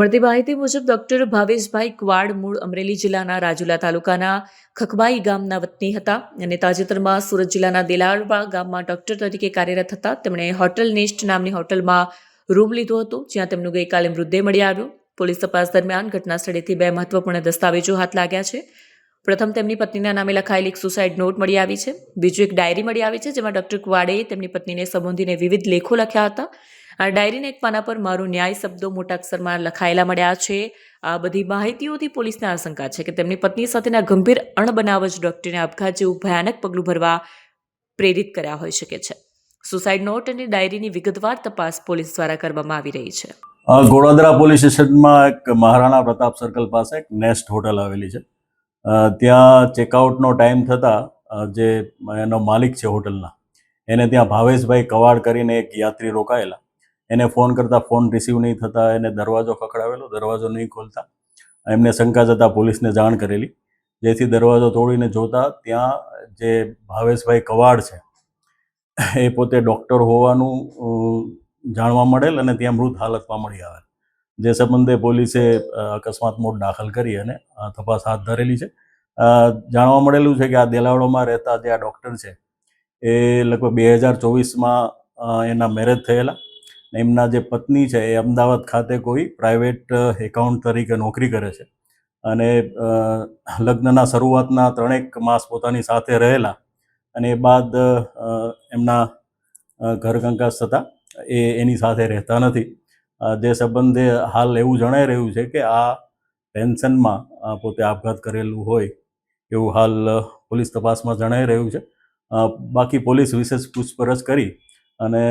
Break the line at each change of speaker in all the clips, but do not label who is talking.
મળતી માહિતી મુજબ ડોક્ટર ભાવેશભાઈ કવાડ મૂળ અમરેલી જિલ્લાના રાજુલા તાલુકાના ખખબાઈ ગામના વતની હતા અને તાજેતરમાં સુરત જિલ્લાના દેલાળવા ગામમાં ડોક્ટર તરીકે કાર્યરત હતા. તેમણે હોટલ નેસ્ટ નામની હોટલમાં રૂમ લીધો હતો, જ્યાં તેમનું ગઈકાલે મૃતદેહ મળી આવ્યો. પોલીસ તપાસ દરમિયાન ઘટના સ્થળેથી બે મહત્વપૂર્ણ દસ્તાવેજો હાથ લાગ્યા છે. પ્રથમ, તેમની પત્નીના નામે લખાયેલી એક સુસાઇડ નોટ મળી આવી છે. બીજું, એક ડાયરી મળી આવી છે, જેમાં ડોક્ટર કવાડે તેમની પત્નીને સંબોધીને વિવિધ લેખો લખ્યા હતા. આ ડાયરીના એક પાના પર મારું ન્યાય શબ્દો મોટા અક્ષરમાં લખાયેલા મળ્યા છે. આ બધી માહિતીઓથી પોલીસને આશંકા છે કે તેમની પત્ની સાથેના ગંભીર અણબનાવ જ ડોક્ટરને આપઘાત જેવું ભયાનક પગલું ભરવા પ્રેરિત કર્યા હોઈ શકે છે. સુસાઇડ નોટ અને ડાયરીની વિગતવાર તપાસ પોલીસ દ્વારા કરવામાં આવી રહી છે.
ગોળાદરા પોલીસ સ્ટેશનમાં એક મહારાણા પ્રતાપ સર્કલ પાસે એક નેસ્ટ હોટલ આવેલી છે. ત્યાં ચેકઆઉટનો ટાઈમ થતાં જે એનો માલિક છે હોટલના, એને ત્યાં ભાવેશભાઈ કવાડ કરીને એક યાત્રી રોકાયેલા. એને ફોન કરતાં ફોન રિસીવ નહીં થતાં, એને દરવાજો ખખડાવેલો, દરવાજો નહીં ખોલતા. એમને શંકા જતા પોલીસને જાણ કરેલી. જેથી દરવાજો તોડીને જોતા ત્યાં જે ભાવેશભાઈ કવાડ છે, એ પોતે ડૉક્ટર હોવાનું જાણવા મળેલ અને ત્યાં મૃત હાલતમાં મળી આવેલ. જે સંબંધે પોલીસે અકસ્માત મોડ દાખલ કરી અને તપાસ હાથ ધરેલી છે. જાણવા મળેલું છે કે આ દેલાવડોમાં રહેતા જે આ ડૉક્ટર છે, એ લગભગ બે હજાર ચોવીસમાં એના મેરેજ થયેલા. એમના જે પત્ની છે એ અમદાવાદ ખાતે કોઈ પ્રાઇવેટ એકાઉન્ટ તરીકે નોકરી કરે છે. અને લગ્નના શરૂઆતના ત્રણેક માસ પોતાની સાથે રહેલા અને એ બાદ એમના ઘર કંકાસ થતાં એ એની સાથે રહેતા નથી. જે સંબંધે હાલ એવું જણાઈ રહ્યું છે કે આ પેન્શનમાં પોતે આપઘાત કરેલું હોય એવું હાલ પોલીસ તપાસમાં જણાઈ રહ્યું છે. બાકી પોલીસ વિશેષ પૂછપરછ કરી અને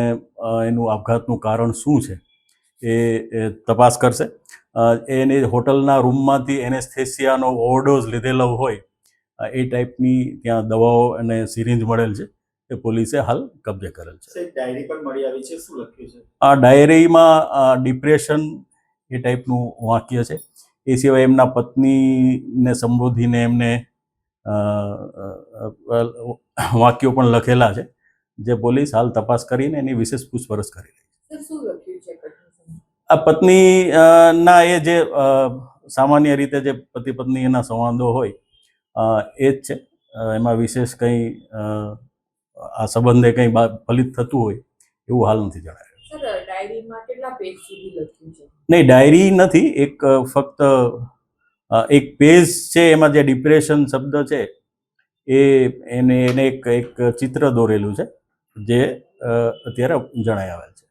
એનું આપઘાતનું કારણ શું છે? એ તપાસ કરશે. એને હોટલના રૂમમાંથી એનેસ્થેસિયાનો ઓવરડોઝ લીધેલો હોય એ ટાઈપની ત્યાં દવાઓ અને સિરિંજ મળેલ છે. એ પોલીસે હાલ કબજે કરેલ છે.
ડાયરી પણ મળી આવી છે. શું લખ્યું છે?
આ ડાયરીમાં ડિપ્રેશન એ ટાઈપનું વાક્ય છે. એ સિવાય એમના પત્નીને સંબોધીને એમને વાક્યો પણ લખેલા છે. જે પોલીસ હાલ તપાસ કરીને એની વિશેષ પૂછપરછ કરી રહી છે. આ પત્ની ના એ જે સામાન્ય રીતે જે પતિ પત્ની એના સંવાદો હોય એ જ છે. એમાં વિશેષ કંઈ આ સંબંધે કંઈ ફલિત થતું હોય એવું હાલ નથી જણાયું. નહીં ડાયરી નથી એક ફક્ત એક પેજ છે એમાં જે ડિપ્રેશન શબ્દ છે એ એને એને એક એક ચિત્ર દોરેલું છે. જે અત્યારે જણાઈ આવેલ